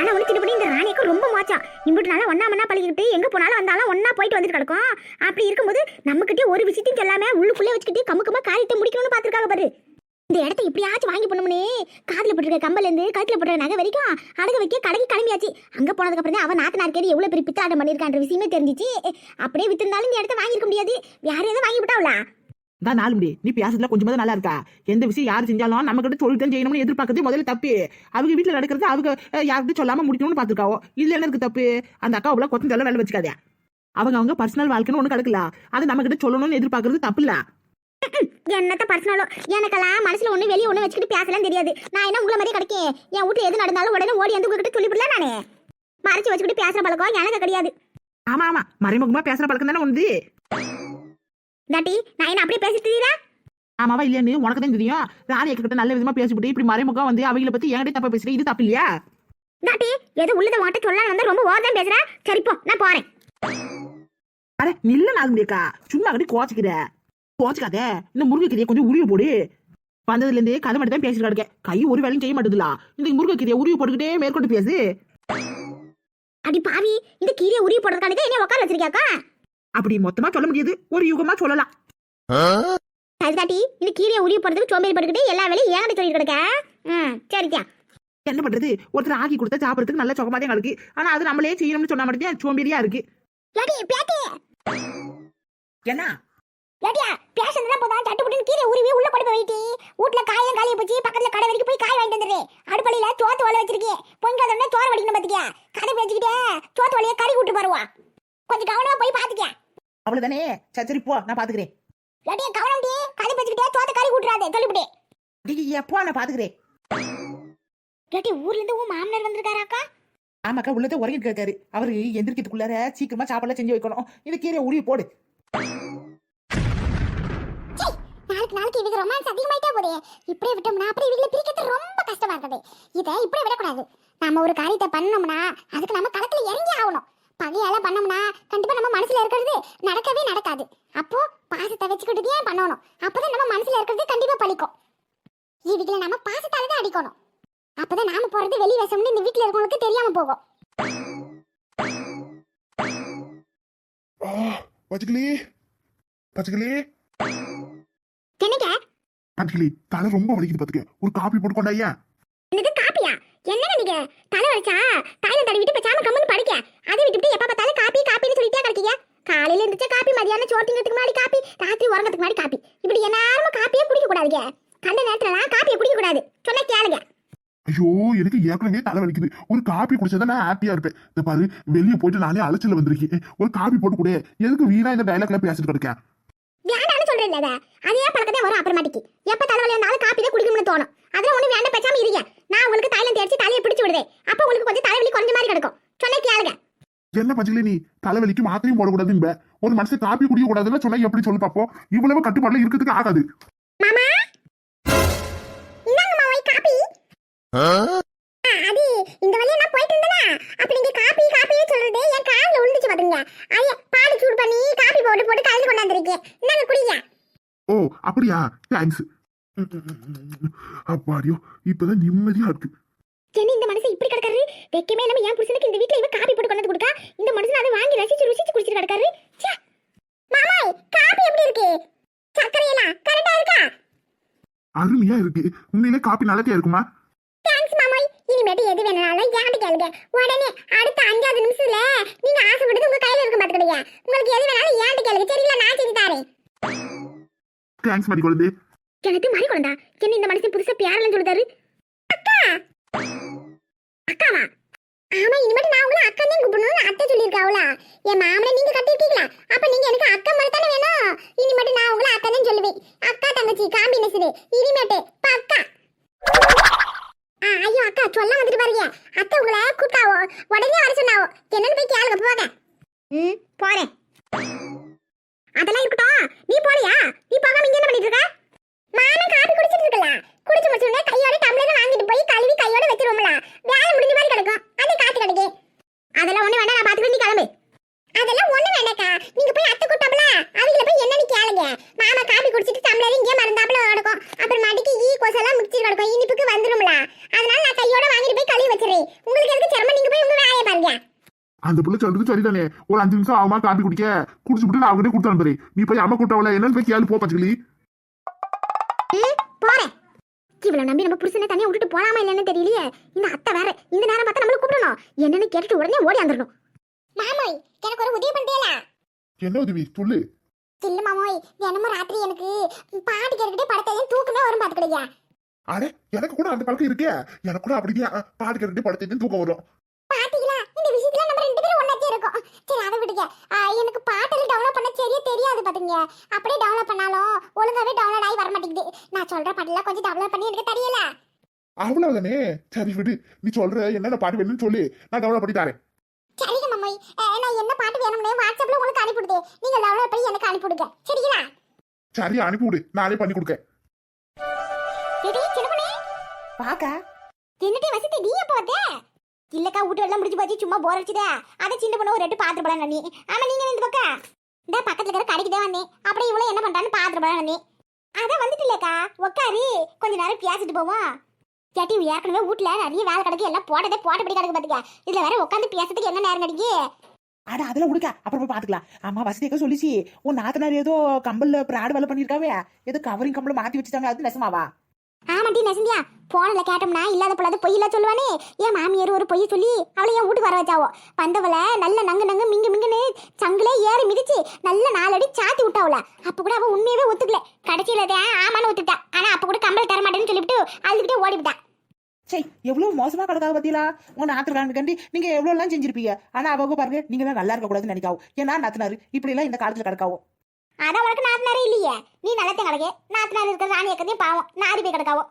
ஆனா ஒன்று சின்ன பண்ணி இந்த ராணிக்கு ரொம்ப மோச்சம். இம்பிட்டு நாளா ஒன்னா மண்ணா பழகிக்கிட்டு எங்க போனாலும் வந்தாலும் ஒன்னா போயிட்டு வந்துட்டு கிடக்கும். அப்படி இருக்கும்போது நம்மகிட்டே ஒரு விஷயத்தையும் சொல்லாம உள்ளுக்குள்ளே வச்சுக்கிட்டு கமுக்கமா காரியத்தை முடிக்கணும்னு பாத்துருக்காங்க பாரு. இந்த இடத்த இப்படியாச்சும் வாங்கி பண்ணமுனே காதில் போட்டிருக்க கம்பல்ல இருந்து கழுத்துல போட்டிருக்க நகை வரைக்கும் அடகு வைக்க கடைக்கு கிளம்பியாச்சு. அங்க போனதுக்கு அப்புறம் தான் அவன் நாத்தனார் கேடு எவ்வளவு பெரிய பித்தாட்டம் பண்ணிருக்கான்ற விஷயமே தெரிஞ்சிச்சு. அப்படியே வித்திருந்தாலும் இந்த இடத்த வாங்கியிருக்க முடியாது. வேற எதுவும் வாங்கி விட்டாவளா தான் நாலு முடி. நீ பேசுறதுல கொஞ்சமாவது நல்லா இருக்கா? எந்த விஷயம் யார் செஞ்சாலும் நம்ம கிட்ட சொல்லிட்டு செய்யணும்னு எதிர்பார்க்கறது முதல்ல தப்பு. அவங்க வீட்டுல நடக்கிறது அவங்க யார்கிட்ட சொல்லாம முடிக்கணும்னு பாத்துருக்காவோ இதுல என்ன இருக்கு தப்பு? அந்த அக்கா அவ்வளவு கொத்தம் சொல்ல வேலை வச்சுக்காதே. அவங்க அவங்க பர்சனல் வாழ்க்கைன்னு ஒண்ணு கிடக்கல? அது நம்ம கிட்ட சொல்லணும்னு எதிர்பார்க்கறது தப்பு இல்ல என்னத்த பர்சனலோ எனக்கெல்லாம் மனசுல ஒண்ணு வெளிய ஒண்ணு வச்சுக்கிட்டு பேசலாம் தெரியாது. நான் என்ன உங்களை மாதிரி கிடைக்கேன்? என் வீட்டுல எது நடந்தாலும் உடனே ஓடி வந்து உங்ககிட்ட சொல்லிவிடல நானே? மறைச்சு வச்சுக்கிட்டு பேசுற பழக்கம் எனக்கு கிடையாது. ஆமா ஆமா. மறைமுகமா பேசுற பழக்கம் தானே உண்டு டாட்டி நான் என்ன அப்படியே பேசிட்டு தெரியுதா ஆமாவா இல்லையான்னு உனக்கு தான் தெரியும். ராணி கிட்ட நல்ல விதமா பேசிவிட்டு இப்படி மறைமுகம் வந்து அவங்கள பத்தி என்கிட்ட தப்பா பேசுறேன் இது தப்பு இல்லையா? டாட்டி எது உள்ளத வாட்ட சொல்லலாம் வந்தா ரொம்ப ஓவர் தான் பேசுறேன் சரி போ நான் போறேன். அட நில்ல நாலு முடியக்கா. சும்மா கட்டி கோச்சிக்கிற கோச்சிக்காத இந்த முருங்கைக்கீரையை கொஞ்சம் உருவி போடு. வந்ததுல இருந்தே கதை மட்டும் தான் பேசிட்டு கிடக்க கை ஒரு வேலையும் செய்ய மாட்டேதுல. இந்த முருங்கைக்கீரையை உருவி போட்டுக்கிட்டே மேற்கொண்டு பேசு. அடி பாவி இந்த கீரையை உருவி போடுறதுக்கானதே என்ன உட்கார வச்சிருக்கியாக்கா? அப்படி மொத்தமா சொல்ல முடியாது. ஒரு யுகமா சொல்லலாம். டாட்டி இந்த கீரையை உருவி போடுறதுக்கு சோம்பேறி பட்டுக்கிட்டு எல்லா வேலையும் ஏங்கிட்ட சொல்லிட்டு கிடக்க? ம் சரிக்கா. என்ன பண்றது? ஒருத்தர் ஆக்கி கொடுத்தா சாப்பிடறதுக்கு நல்ல சுகமா தான் கிடக்கு ஆனா அது நம்மளே செய்யணும்னு சொன்னா மட்டும் சோம்பேறியா இருக்கு. என்ன? ஏடியா பேஷன் தான் போதா சட்டுப்புட்டு கீரை உருவி உள்ள கொண்டு போய் வைட்டி வீட்ல காயம் காலிய போச்சு. பக்கத்துல கடை வரைக்கும் போய் காய் வாங்கிட்டு வந்துடுறேன் அடுப்பலையில சோத்து வலை வச்சிருக்கேன் பொங்கல் சோறு வடிக்கணும் பாத்துக்கியா கதை பேசிக்கிட்டே சோத்து வலைய கறி கூட்டு வருவா கொஞ்சம் கவனமா போய் பாத்துக்க. அவ்வளவுதானே? சரி போ நான் பாத்துக்கிறேன். ஏடியா கவனம் டி கதை பேசிக்கிட்டே சோத்த கறி கூட்டுறாதே சொல்லிவிட்டே டேய், எப்போ நான் பாத்துக்கிறேன். ஏடி ஊர்ல இருந்து உன் மாமனார் வந்திருக்காராக்கா ஆமாக்கா உள்ளதே உறங்கிட்டு இருக்காரு. அவரு எந்திரிக்கிறதுக்குள்ளார சீக்கிரமா சாப்பாடுலாம் செஞ்சு வைக்கணும். இந்த கீரையை உருவி போடு. நாளுக்கு நாளைக்கு இவங்க ரொமான்ஸ் அதிகமாயிட்டே போதே. இப்படியே விட்டோம்னா அப்படி இவங்களை பிரிக்கிறது ரொம்ப கஷ்டமா இருக்குது இதை இப்படியே விடக்கூடாது. நம்ம ஒரு காரியத்தை பண்ணோம்னா அதுக்கு நம்ம களத்துல இறங்கி ஆகணும். பகையால பண்ணோம்னா கண்டிப்பா நம்ம மனசுல இருக்கிறது நடக்கவே நடக்காது. அப்போ பாசத்தை வச்சுக்கிட்டு ஏன் பண்ணணும். அப்பதான் நம்ம மனசுல இருக்கிறது கண்டிப்பா பழிக்கும். இவங்களை நம்ம பாசத்தால தான் அடிக்கணும். அப்பதான் நாம போறது வெளி வேஷம்னு இந்த வீட்டுல இருக்கவங்களுக்கு தெரியாம போகும். பச்சைக்கிளி பச்சைக்கிளி என்னங்க? பச்சைக்கிளி தலை ரொம்ப வலிக்குது பாத்துக்க. ஒரு காப்பி போட்டு கொண்டாயா? என்னங்க தலை வலிச்சா? தைலம் தடவிட்டு பேசாம கம்முன்னு படிக்க. அதை விட்டுட்டு எப்ப பார்த்தாலும் காப்பி காப்பின்னு சொல்லிட்டே கிடைக்கீங்க. காலையில இருந்துச்சு காப்பி மதியானம் சோட்டிங்கிறதுக்கு முன்னாடி காப்பி ராத்திரி உறங்கறதுக்கு முன்னாடி காப்பி. இப்படி எல்லாரும் காப்பியே குடிக்க கூடாதுங்க. கண்ட நேரத்துல காப்பியை குடிக்க கூடாது. சொன்ன கேளுங்க. ஐயோ எனக்கு ஏற்கனவே தலை வலிக்குது. ஒரு காப்பி குடிச்சா நான் ஹாப்பியா இருப்பேன். இந்த பாரு வெளியே போயிட்டு நானே அலைச்சல வந்திருக்கேன். ஒரு காப்பி போட்டு கொடு. எதுக்கு வீணா இந்த டைலாக்ல பேசிட்டு கிடக்கேன் இல்ல அதே பழக்கத்தை வரும் அப்புறமாட்டிக்கு? எப்ப தலைவலி வந்தாலும் காப்பி தான் குடிக்கணும்னு தோணும். அதெல்லாம் ஒண்ணு வேண்டாம் பேசாம இருங்க. நான் உங்களுக்கு தைலம் தேய்ச்சி தலையை பிடிச்சு விடுவேன். அப்ப உங்களுக்கு கொஞ்சம் தலைவலி குறைஞ்ச மாதிரி கிடக்கும். சொன்னா கேளுங்க. என்ன பச்சைக்கிளி நீ? தலைவலிக்கு மாத்திரையும் போடக்கூடாதுன்னு ஒரு மனுஷன் காப்பி குடிக்க கூடாதுன்னு சொன்னா எப்படி சொல்லு பாப்போம்? இவ்வளவு கட்டுப்பாடுல இருக்கிறதுக்கு ஆகாது. மாமா? இந்தாங்க மாமா காப்பி. ஆ, அது இந்த வழியா நான் போயிட்டு இருந்தேனா? அப்ப நீங்க காப்பி காப்பியே சொல்றது என் காதுல விழுந்துச்சு பாத்துங்க ஐயா பால் சூடு பண்ணி காப்பி போட்டு போட்டு கலந்து கொண்டாந்துருக்கேன் இந்தாங்க குடிங்க ஓ அப்படியா? தேங்க்ஸ் அப்பாடியோ இப்பதான் நிம்மதியா இருக்கு. என்ன இந்த மனுஷன் இப்படி கிடக்காரு வைக்கமே இல்லாம என் புருஷனுக்கு இந்த வீட்ல இவ காப்பி போட்டு கொண்டு வந்து கொடுக்கா? இந்த மனுஷன் அதை வாங்கி ரசிச்சு ருசிச்சு குடிச்சிட்டு கிடக்காரு. ச்சே. மாமாய் காப்பி எப்படி இருக்கு? சர்க்கரையெல்லாம் கரெக்டா இருக்கா? அருமையா இருக்கு. உண்மையிலே காப்பி நல்லதே இருக்குமா? தேங்க்ஸ் மாமாய். இனிமேட்டு எது வேணாலும் என்கிட்ட கேளுங்க. உடனே அடுத்த அஞ்சாவது நிமிஷத்துல நீங்க ஆசைப்பட்டது உங்க கையில இருக்க பாத்துக்கிடுங்க. உங்களுக்கு எது வேணாலும் என்கிட்ட கேளுங்க. சரிங்களா? நான் செஞ்சு தரேன். தேங்க்ஸ் மடி குழந்தை. எனக்கு மாறி குழந்தா? என்ன இந்த மனுஷன் புதுசா பேரலன்னு சொல்லுதாரு? அக்கா! அக்காவா? ஆமா இனிமேட்டு நான் உங்களை அக்கா தான் கூப்பிடணும்னு அத்தை சொல்லியிருக்காவுல என் மாமனை நீங்க கட்டிருக்கீங்களா அப்ப நீங்க எனக்கு அக்கா மாதிரி தானே வேணும். இனிமேட்டு நான் உங்களை அக்கா தான் சொல்லுவேன். அக்கா தங்கச்சி காம்பினேஷன் இனிமேட்டு பக்கா. ஐயோ அக்கா சொல்ல வந்துட்டு பாருங்க. அத்தை உங்களை கூப்பிட்டாவோ? உடனே வர சொன்னாவோ? என்னன்னு போய் கேளுங்க போங்க. ம் போறேன். அதெல்லாம் இருக்கட்டும் நீ போறியா? நீ போகாம இங்க என்ன பண்ணிட்டு இருக்க? மாமன் காபி குடிச்சிட்டு இருக்கல. குடிச்சு முடிச்சோடனே கையோட டம்ளர் வாங்கிட்டு போய் கழுவி கையோட வச்சிருவோம்ல. வேலை முடிஞ்ச மாதிரி கிடக்கும். அது காத்து கிடக்கு. அதெல்லாம் ஒண்ணு வேண்டாம் நான் பாத்துக்கிட்டு நீ கிளம்பு. அதெல்லாம் ஒண்ணு வேண்டாக்கா நீங்க போய் அத்தை கூட்டம்ல அவங்கள போய் என்னன்னு கேளுங்க. மாமா காபி குடிச்சிட்டு டம்ளர் இங்கே மறந்தாப்புல கிடக்கும். அப்புறம் மாட்டிக்கு ஈ கொசெல்லாம் முடிச்சிட்டு கிடக்கும். இனிப்புக்கு வந்துரும்ல. அதனால நான் கையோட வாங்கிட்டு போய் கழுவி வச்சிருக்கேன் உங்களுக்கு எதுக்கு சிரமம்? அந்த பிள்ளை சொல்றது சரிதானே? ஒரு அஞ்சு நிமிஷம் ஆகுமா காபி குடிக்க? குடிச்சுட்டு நான் அவங்ககிட்ட கொடுத்து அனுப்புறேன். நீ போய் அம்மா கூட்டவள என்னன்னு போய் கேளு போ பச்சைக்கிளி போறேன். இவ்வளவு நம்பி நம்ம புருஷனை தனியா விட்டுட்டு போலாமா இல்லைன்னு தெரியலையே. இந்த அத்தை வேற. இந்த நேரம் பார்த்தா நம்மள கூப்பிடணும். என்னன்னு கேட்டுட்டு உடனே ஓடி வந்துடணும் மாமோய் எனக்கு ஒரு உதவி என்ன உதவி? சொல்லு. இல்ல மாமோய் தினமும் ராத்திரி எனக்கு பாட்டு கேட்டுக்கிட்டே படத்தையும் தூக்கமே வரும் பாத்துக்கிடுங்க. அடே எனக்கு கூட அந்த பழக்கம் இருக்கே. எனக்கு கூட அப்படியே பாட்டு படுத்து தூக்கம் வரும் பாத்தீங்களா இந்த விஷயத்துல நம்ம ரெண்டு பேரும் ஒண்ணாச்சே இருக்கோம். சரி அதை விடுங்க. எனக்கு பாட்டெல்லாம் டவுன்லோட் பண்ண சரியா தெரியாது பாத்துங்க அப்படியே டவுன்லோட் பண்ணாலும் ஒழுங்காவே டவுன்லோட் ஆகி வர மாட்டேங்குது நான் சொல்ற பாட்டெல்லாம் கொஞ்சம் டவுன்லோட் பண்ணி எனக்கு தெரியல. அவ்வளவுதானே? சரி விடு. நீ சொல்ற என்னென்ன பாட்டு வேணும்னு சொல்லு. நான் டவுன்லோட் பண்ணி தரேன். சரிங்க மம்மை. நான் என்ன பாட்டு வேணும்னு வாட்ஸ்அப்ல உங்களுக்கு அனுப்பிவிடுது. நீங்க டவுன்லோட் பண்ணி எனக்கு அனுப்பிவிடுங்க. சரிங்களா? சரி அனுப்பி விடு நானே பண்ணி கொடுக்க ரெடி சின்னப்பனே பாக்கா. என்னடி வசதி நீ எப்போ வந்த? இல்லக்கா வீட்டு எல்லாம் முடிஞ்சு போச்சு சும்மா போர் அடிச்சுதே. அதை சின்ன பொண்ணு ஒரு ரெட்டு பாத்துட்டு போலாம் நீ ஆமா நீங்க இந்த பக்கம் இந்த பக்கத்துல இருக்கிற கடைக்கு தான் வந்தேன். அப்படியே இவ்வளவு என்ன பண்றான்னு பாத்துட்டு போலாம் நீ அதான் வந்துட்டு இல்லக்கா உக்காரு. கொஞ்ச நேரம் பேசிட்டு போவோம். கேட்டி ஏற்கனவே வீட்டுல நிறைய வேலை கிடக்கு எல்லாம் போட்டதே போட்டபடி கிடக்கு பாத்துக்க. இதுல வேற உட்காந்து பேசுறதுக்கு என்ன நேரம் கிடைக்கு? அட அதெல்லாம் விடுக்க அப்புறம் போய் பாத்துக்கலாம். ஆமா வசதியக்க சொல்லிச்சு. உன் நாத்தனார் ஏதோ கம்பல்ல பிராடு வேலை பண்ணிருக்காவே. ஏதோ கவரிங் கம்பல மாத்தி வச்சுட்டாங்க. அது நெசமாவா? ஆமாட்டி நெசந்தியா போன்ல கேட்டோம்னா இல்லாத பொல்லாத பொய் சொல்லுவானே. என் மாமியார் ஒரு பொய்ய சொல்லி அவளை என் வீட்டுக்கு வர வச்சாவோ. வந்தவள நல்ல நங்கு நங்கு மிங்கு மிங்குன்னு சங்கிலே ஏறி மிதிச்சு நல்ல நாலடி சாத்தி விட்டாவல அப்ப கூட அவள் உண்மையவே ஒத்துக்கல. கடைசியில தான் ஆமான்னு ஒத்துட்டா ஆனா அப்ப கூட கம்பல் தர மாட்டேன்னு சொல்லிவிட்டு அழுதுகிட்டே ஓடிவிட்டா. சே எவ்வளவு மோசமா கிடக்காது பார்த்தீங்களா உங்க நாத்துக்காரங்க கண்டி நீங்க எவ்வளவு எல்லாம் செஞ்சிருப்பீங்க? ஆனா அவங்க பாருங்க நீங்க நல்லா இருக்கக்கூடாதுன்னு நினைக்காவும் ஏன்னா நாத்தனாரு இப்படி இந்த காலத்துல கிடக்காவும் அதான் உனக்கு நாத்தனாரே இல்லையே. நீ நல்லத்தையும் கிடக்கு நாத்தனார் இருக்கிற ராணி அக்கத்தையும் பாவம். நாரி போய் கிடக்காவோ.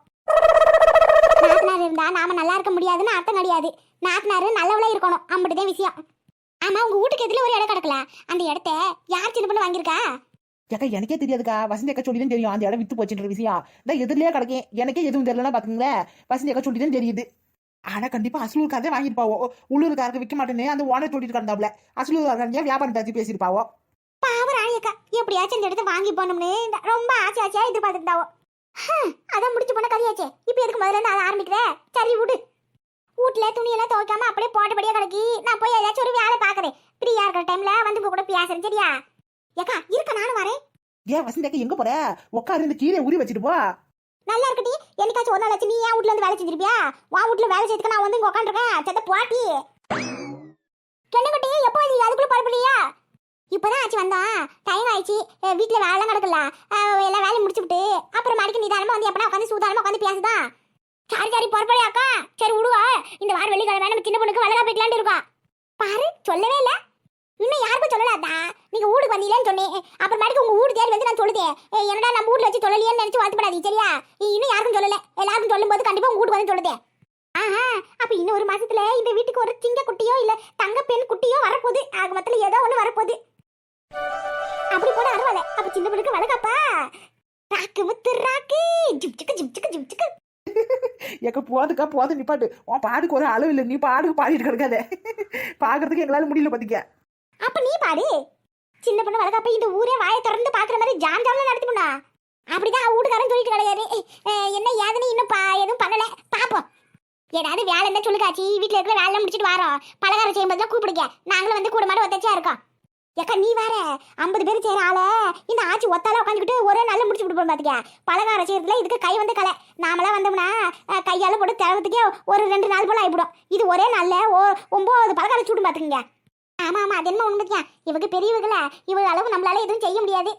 நாத்தனார் இருந்தா நாம நல்லா இருக்க முடியாதுன்னு அர்த்தம் கிடையாது. நாத்தனாரு நல்லவளா இருக்கணும். அம்பிட்டுதான் விஷயம். ஆமா உங்க வீட்டுக்கு எதுல ஒரு இடம் கிடக்கல? அந்த இடத்த யார் சின்ன பொண்ணு வாங்கியிருக்கா? ஏக்கா எனக்கே தெரியாதுக்கா. வசந்தி அக்கா சொல்லி தான் தெரியும். அந்த இடம் வித்து போச்சுன்ற விஷயம். இந்த எதிரிலேயே கிடக்கேன். எனக்கே எதுவும் தெரியலன்னா பாத்துங்களேன் வசந்தி அக்கா சொல்லி தான் தெரியுது. ஆனா கண்டிப்பா அசலூர்காரதே வாங்கியிருப்பாவோ? உள்ளூர்காரருக்கு விற்க மாட்டேன்னு அந்த ஓனர் சொல்லிட்டு கிடந்தாப்ல அசலூர்காரங்க வியாபாரம் தாச்சு பேசியிருப்பாவோ? பாவம் ராணி அக்கா. எப்படியாச்சும் இந்த இடத்த வாங்கி இந்த ரொம்ப ஆசை ஆசையா எதிர்பார்த்துட்டாவோ ஹம், அதான் முடிச்சு போன கதையாச்சே. இப்போ எதுக்கு முதல்ல இருந்து அதை ஆரம்பிக்கிற? சரி விடு. வீட்டுல துணியெல்லாம் துவைக்காம அப்படியே போட்டபடியே கிடக்கி நான் போய் ஏதாச்சும் ஒரு வேலை பாக்குறேன் ஃப்ரீயா இருக்கிற டைம்ல வந்து கூட பேசுறேன் சரியா? ஏக்கா இருக்க நானும் வரேன். ஏன் வசந்தி அக்கா எங்க போற? உட்காரு இந்த கீரை உரி வச்சுட்டு போ. நல்லா இருக்கட்டி. என்னைக்காச்சும் ஒரு நாள் ஆச்சு நீ ஏன் வீட்ல இருந்து வேலை செஞ்சிருப்பியா? வா வீட்ல வேலை செய்யறதுக்கு நான் வந்து இங்க உட்காந்துருக்கேன். செத்த போட்டி. கண்ணுக்குட்டி எப்போ அதுக்குள்ள பரப்பலையா இப்பதான் ஆச்சு வந்தோம் டைம் ஆயிடுச்சு. வீட்டில் வீட்ல வேலை நடக்கல. எல்லா வேலையும் முடிச்சுட்டு அப்புறம் மறுக்க நிதானமா வந்து எப்படா உட்காந்து சூதானமா உட்காந்து பேசுதான் சாரி சாரி பொறுப்படையாக்கா சரி விடுவா. இந்த வாரம் வெள்ளிக்கிழமை நம்ம சின்ன பொண்ணுக்கு வளரா போய்க்கலான்னு இருக்கோம் பாரு சொல்லவே இல்ல. இன்னும் யாருக்கும் சொல்லலாதா நீங்க ஊருக்கு வந்தீங்கன்னு சொன்னேன். அப்புறம் மறுக்க உங்க வீடு தேடி வந்து நான் சொல்லுதேன். என்னடா நம்ம வீட்ல வச்சு சொல்லலையேன்னு நினைச்சு வருத்தப்படாதீங்க சரியா? நீ இன்னும் யாருக்கும் சொல்லல. எல்லாருக்கும் சொல்லும்போது கண்டிப்பா உங்க வீட்டுக்கு வந்து சொல்லுதே ஆஹா அப்ப இன்னும் ஒரு மாசத்துல இந்த வீட்டுக்கு ஒரு சிங்க குட்டியோ இல்ல தங்க பெண் குட்டியோ வரப்போகுது. ஆக மொத்தத்துல ஏதோ ஒண்ணு வரப்போகுது. அப்படி போட அருவால அப்ப சின்ன பொண்ணுக்கு வளர்க்கப்பா ராக்கு முத்து ராக்கு. ஜிப்சுக்கு ஜிப்சுக்கு ஜிப்சுக்கு ஏக்கா போதுக்கா போது நிப்பாட்டு உன் பாடுக்கு ஒரு அளவு இல்லை. நீ பாடுக்கு பாடிட்டு கிடக்காத. பாக்குறதுக்கு எங்களால முடியல பாத்திக்க. அப்ப நீ பாடு. சின்ன பொண்ணு வளர்க்கப்ப இந்த ஊரே வாயை திறந்து பாக்குற மாதிரி ஜாம் ஜாம்ல நடத்தினா அப்படிதான் அவ வீட்டுக்காரன் சொல்லிட்டு கிடையாது என்ன ஏதுன்னு இன்னும் பா எதுவும் பண்ணல. பாப்போம். ஏதாவது வேலை இருந்தா சொல்லுக்காச்சி வீட்டுல இருக்கிற வேலை முடிச்சிட்டு வரோம். பலகாரம் செய்யும் போதுலாம் கூப்பிடுங்க. நாங்களும் வந்து கூட மாட ஒத்தச்சா இருக்கோம். ஏக்கா நீ வேற ஐம்பது பேர் செய்யற ஆள இந்த ஆச்சி ஒத்தால உட்காந்துக்கிட்டு ஒரே நல்ல முடிச்சு விட்டு பாத்துக்க பலகாரம் செய்யறதுல இதுக்கு கை வந்து கலை. நாமளாம் வந்தோம்னா கையால போட்டு தேவத்துக்கே ஒரு ரெண்டு நாள் போல ஆயிடும் இது ஒரே நாள்ல ஓ- ஒன்பது பலகாரம் சூடு பாத்துக்கங்க. ஆமா ஆமா அது என்ன உண்மைதான் இவங்க பெரியவங்கள இவங்க அளவு நம்மளால எதுவும் செய்ய முடியாது.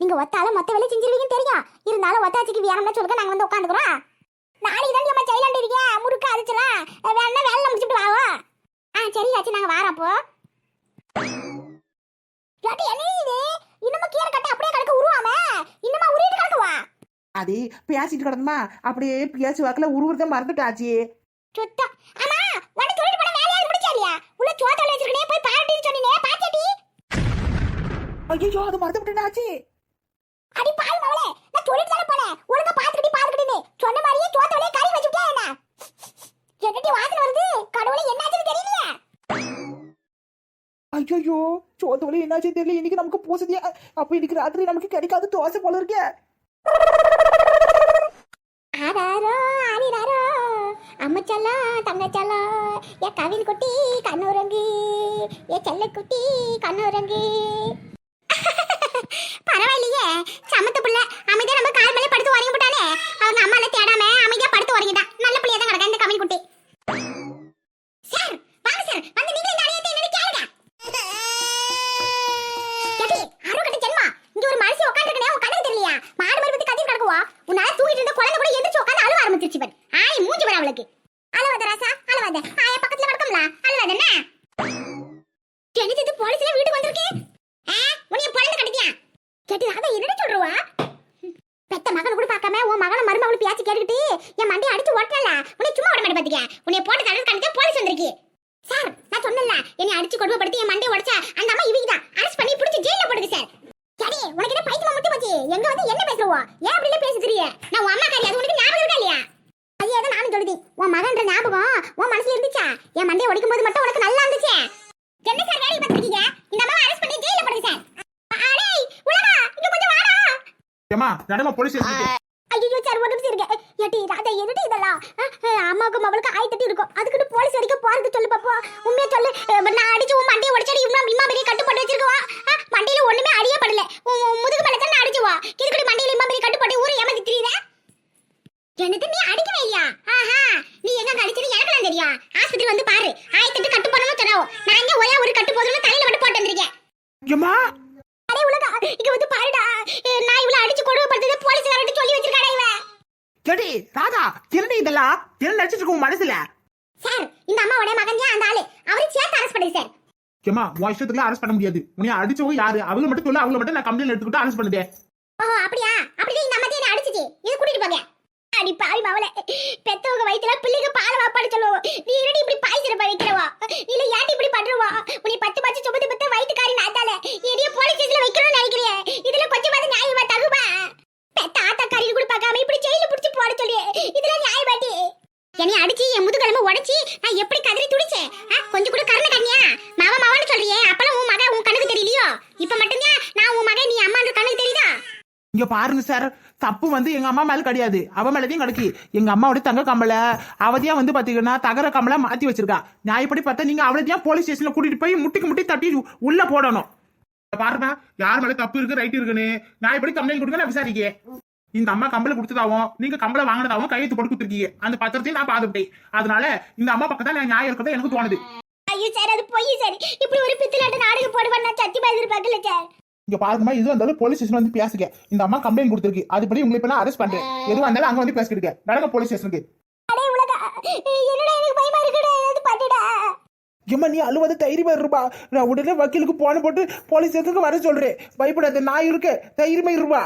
நீங்க ஒத்தால மொத்த வேலை செஞ்சிருவீங்கன்னு தெரியும். இருந்தாலும் ஒத்தாச்சிக்கு வேணும்னா சொல்லுங்க? நாங்க வந்து உட்காந்துக்கிறோம் நாளைக்கு தான் நம்ம செய்யலாண்டு இருக்கீங்க? முறுக்கு அரிச்சலாம் வேணா வேலை முடிச்சுட்டு வாவோ. ஆ சரி ஆச்சு நாங்க வாரப்போ ஏட்டி, என்ன இது? இன்னுமா கீரை கட்ட அப்படியே கிடக்க உருவாம? இன்னுமா உருவிட்டு கிடக்குவா அது பேசிட்டு கிடந்தமா அப்படியே பேச்சு வாக்குல உருவத்தை மறந்துட்டாச்சு. சுத்தம் ஆமா உனக்கு சொல்லிட்டு போன வேலையாவது முடிச்சா இல்லையா உள்ள சோத்தால வச்சிருக்கனே போய் பாருட்டின்னு சொன்னீனே பாத்தியாட்டி ஐயோ அது மறந்து விட்டுட்டாச்சு அடி பாவி மவளே நான் சொல்லிட்டு தானே போனேன். ஒழுங்கா பாத்துக்கிட்டு பாத்துக்கிட்டு சொன்ன மாதிரியே சோத்த வழியே கறி வச்சுட்டே என்ன? என்னடி வாசனை வருது? கடவுளே என்னாச்சுன்னு தெரியலையே. ஐயோ சோத்து வழி என்னாச்சு தெரியல. இன்னைக்கு நமக்கு பூசதியா அப்ப இன்னைக்கு ராத்திரி நமக்கு கிடைக்காது தோசை போல இருக்கே. ஆராரோ ஆரிராரோ ஏ கவின் குட்டி கண்ணுரங்கு ஏ செல்ல குட்டி கண்ணுரங்கு பரவாயில்லையே சமத்து புள்ள அமைதியா நம்ம கால் மேல படுத்து உறங்கி போட்டாலே அவங்க அம்மால தேடாம அமைதியா படுத்து உறங்கிட்டான் நல்ல புள்ளையா தான் கிடக்கா இந்த கவின் குட்டி சார் வாங்க சார் வந்து நீங்களே இந்த அடையத்தை என்னன்னு கேளுங்க கேட்டி அருகட்ட ஜென்மா இங்க ஒரு மனுஷன் உட்கார்ந்திருக்கனே உன் கண்ணுக்கு தெரியலையா மாடு மாதிரி பத்தி கத்திட்டு கிடக்குவா உன்னால தூங்கிட்டு இருந்த குழந்தை கூட எந்திரிச்சு உட்கார்ந்து அழுவ ஆரம்பிச்சிருச்சு பாரு ஆய் மூஞ்சி பாரு அவளுக்கு அழுவாத ராசா அழுவாத ஆயா பக்கத்துல கிடக்கும்ல அழுவாத என்ன என்னது இது போலீஸ்ல வீட்டுக்கு வந்திருக்கு ஆ உன்னைய பொழந்து கட்டிட்டியா கேட்டி ராதா என்னடி சொல்றவா? பெத்த மகன் கூட பார்க்காம உன் மகனை மருமகளும் பேச்சு கேட்டுக்கிட்டு என் மண்டையை அடிச்சு ஓட்டல உன்னை சும்மா விட மாட்டே பாத்துக்க. உன்னை போட்டு தடவை கண்டிப்பா போலீஸ் வந்திருக்கு. சார் நான் சொன்னல என்னை அடிச்சு கொடுமைப்படுத்தி என் மண்டையை உடைச்சா அந்த அம்மா இவங்க தான் அரெஸ்ட் பண்ணி பிடிச்சி ஜெயில போடுங்க சார். சரி உனக்கு என்ன பைத்தியமா முட்டி போச்சு? எங்க வந்து என்ன பேசுறவோ? ஏன் அப்படி எல்லாம் பேசுறீங்க நான் உன் அம்மா காரி அது உனக்கு ஞாபகம் இருக்கா இல்லையா? ஐயா தான் நானும் சொல்லுது உன் மகன்ற ஞாபகம் உன் மனசுல இருந்துச்சா? என் மண்டையை உடைக்கும் போது மட்டும் உனக்கு நல்லா இருந்துச்சு என்ன சார் வேலையை பார்த்துருக்கீங்க இந்த அம்மா அரெஸ்ட் பண்ணி ஜெயில போடுங்க சார் அடே உலகா இங்க கொஞ்சம் வாடா ஏமா நடமா போலீஸ் ஐயோ சார் ஒரு நிமிஷம் இருக்க ஏட்டி என்னடி இதெல்லாம்? அம்மாவுக்கும் அவளுக்கு ஆயிரத்தி இருக்கும். அதுக்குன்னு போலீஸ் வரைக்கும் போறது சொல்லு பாப்பா உண்மையா சொல்லு. நான் அடிச்சு உன் மண்டையை உடச்சாடி இம்மா இம்மா பெரிய கட்டு போட்டு வச்சிருக்கவா? மண்டையில ஒண்ணுமே அடியே படல. முதுகு மேல தான் அடிச்சுவா இதுக்கடி மண்டையில இம்மா பெரிய கட்டு போட்டு ஊரை ஏமாத்தி திரியுத எனக்கு நீ அடிக்கவே இல்லையா? ஆஹா நீ எங்க அடிச்சது எனக்குலாம் தெரியும். ஆஸ்பத்திரி வந்து பாரு. ஆயிரத்தி கட்டு போடணும்னு சொன்னாவோ. நான் ஒரே ஒரு கட்டு போதும்னு தலையில மட்டும் போட்டு வந்திருக்கேன் ஏம்மா அடே உலகா இங்க வந்து பாருடா அஹ், நான் இவ்வளவு அடிச்சு கொடுமைப்படுத்தது போலீஸ்காரர்கிட்ட சொல்லி வச்சிருக்காடா இவன் கேட்டி ராதா என்னடி இதெல்லாம்? என்ன நடிச்சிட்டு இருக்க உன் மனசுல? சார் இந்த அம்மாவோட மகன் அந்த ஆளு. அவரை சேர்த்து அரெஸ்ட் பண்ணுங்க சார். ஏமா உன் இஷ்டத்துக்கு அரெஸ்ட் பண்ண முடியாது. உன்னை அடிச்சவங்க யாரு? அவங்க மட்டும் சொல்ல அவங்க மட்டும் நான் கம்ப்ளைண்ட் எடுத்துக்கிட்டு அரெஸ்ட் பண்ணிட்டேன் ஓஹோ அப்படியா? அப்படியே இந்த அம்மா என்ன அடிச்சிச்சு. இது கூட்டிட்டு போங்க. அடி பாவி மாவளே. பெத்தவங்க வயித்துல பிள்ளைங்க பால் வாப்பாடு சொல்லுவோம் நீ என்னடி இப்படி பாய் சிறப்பா வைக்கிறவா இல்ல ஏன்டி இப்படி பண்றவா? உன்னை பத்து பச்சு சுமந்து பத்து வயிற்றுக்காரி நாத்தால என்னைய போலீஸ் ஸ்டேஷன்ல வைக்கணும்னு நினைக்கிறேன் இதுல கொஞ்சமாவது நியாயமா தகுமா? பெத்த கூட பார்க்காம இப்படி ஜெயில புடிச்சு போட சொல்லி. இதுல நியாயமாட்டி என்னைய அடிச்சு என் முதுகெலும்பு உடைச்சி நான் எப்படி கதறி துடிச்சேன்? கொஞ்சம் கூட கருணை கண்ணியா? மாவ மாவான்னு சொல்றியே அப்பலாம் உன் மகன் உன் கண்ணுக்கு தெரியலையோ? இப்ப மட்டும்தான் நான் உன் மகன் நீ அம்மான்ற கண்ணுக்கு தெரியுதா? இங்க பாருங்க சார் தப்பு வந்து எங்க அம்மா மேல கிடையாது. அவ மேலதையும் கிடைக்கு. எங்க அம்மாவோட தங்க கம்பளை அவதியா வந்து பாத்தீங்கன்னா தகர கம்பளை மாத்தி வச்சிருக்கா. நியாயப்படி பார்த்தா நீங்க அவளதையும் போலீஸ் ஸ்டேஷன்ல கூட்டிட்டு போய் முட்டிக்கு முட்டி தட்டி உள்ள போடணும். பாருமா யார் மேல தப்பு இருக்கு ரைட் இருக்குன்னு நியாயப்படி கம்ப்ளைண்ட் கொடுங்க நான் விசாரிக்க. இந்த அம்மா கம்பளை கொடுத்ததாவும் நீங்க கம்பளை வாங்கினதாவும் கையெழுத்து போட்டு கொடுத்துருக்கீங்க. அந்த பத்திரத்தையும் நான் பார்த்துட்டேன் அதனால இந்த அம்மா பக்கத்துல நான் நியாயம் இருக்கிறதா எனக்கு தோணுது. ஐயோ சார் அது பொய் சார். இப்படி ஒரு பித்தலாட்ட நாடகம் போடுவேன் நான் சத்தியமா எதிர்பார்க்கல சார். இங்க பாருங்கம்மா இது வந்தாலும் போலீஸ் ஸ்டேஷன் வந்து பேசுங்க. இந்த அம்மா கம்ப்ளைண்ட் கொடுத்துருக்கு. அதுபடி உங்களை இப்ப நான் அரெஸ்ட் பண்றேன். எதுவா இருந்தாலும் அங்க வந்து பேசிக்கிட்டு நடக்க போலீஸ் ஸ்டேஷனுக்கு ஏம்மா நீ அழுவது தைரியமா இருப்பா நான் உடனே வக்கீலுக்கு போன போட்டு போலீஸ் ஸ்டேஷனுக்கு வர சொல்றேன். பயப்படாத நான் இருக்கேன். தைரியமா இருப்பா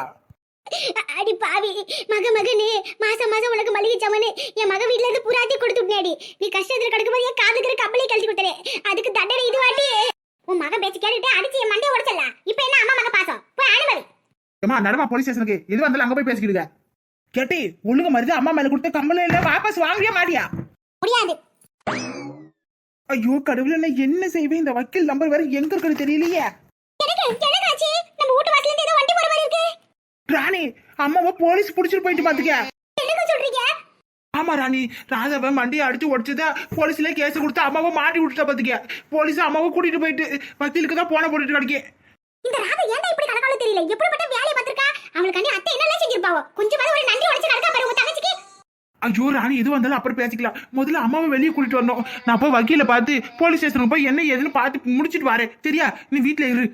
அடி பாவி மக மகனே மாசம் மாசம் உனக்கு மளிகை சாமானு என் மக வீட்ல இருந்து புறாத்தி கொடுத்து விட்டாடி நீ கஷ்டத்துல கிடக்கும்போது என் காதுக்கிற கம்பளை கழட்டி கொடுத்தரே. அதுக்கு தண்டனை இது வாட்டி உன் மகன் பேச்சு கேட்டுட்டு அடிச்சு என் மண்டையை உடைச்சலாம் இப்ப என்ன அம்மா மக பாசம்? போய் அனுமதி. ஏமா நடமா போலீஸ் ஸ்டேஷனுக்கு எது வந்தாலும் அங்க போய் பேசிக்கிடுங்க. கேட்டி ஒழுங்கு மருந்து அம்மா மேல கொடுத்த கம்பளம் இல்ல வாபஸ் வாங்கவே மாட்டியா? முடியாது. ஐயோ கடவுளே என்ன செய்வேன்? இந்த வக்கீல் நம்பர் வேற எங்க இருக்குன்னு தெரியலையே. எனக்கு எனக்கு ஆச்சு நம்ம வீட்டு வாசல்ல இருந்து ஏதோ வண்டி போற மாதிரி இருக்கு ராணி அம்மாவை போலீஸ் புடிச்சிட்டு போயிட்டு பாத்துக்க. ஆமா ராணி ராதாவை மண்டியை அடிச்சு உடச்சுதா போலீஸ்ல கேஸ் கொடுத்து அம்மாவை மாட்டி விட்டுட்டா பாத்துக்க. போலீஸ் அம்மாவை கூட்டிட்டு போயிட்டு வக்கீலுக்கு தான் போன போட்டுட்டு கிடைக்க. இந்த ராதா ஏன்டா இப்படி கலக்காலும் தெரியல? எப்படிப்பட்ட வேலையை பார்த்திருக்கா? அவளுக்காண்டி அத்தை என்னெல்லாம் செஞ்சிருப்பாவோ? கொஞ்சமாவது ஒரு நன்றி உடைச்சு நடக்கா பாரு உங்க தங்கச்சிக்கு. ஐயோ ராணி எது வந்தாலும் அப்புறம் பேசிக்கலாம். முதல்ல அம்மாவை வெளியே கூட்டிட்டு வரணும். நான் போய் வக்கீல பார்த்து போலீஸ் ஸ்டேஷனுக்கு போய் என்ன ஏதுன்னு பார்த்து முடிச்சிட்டு வரேன். சரியா? நீ வீட்டுல இரு.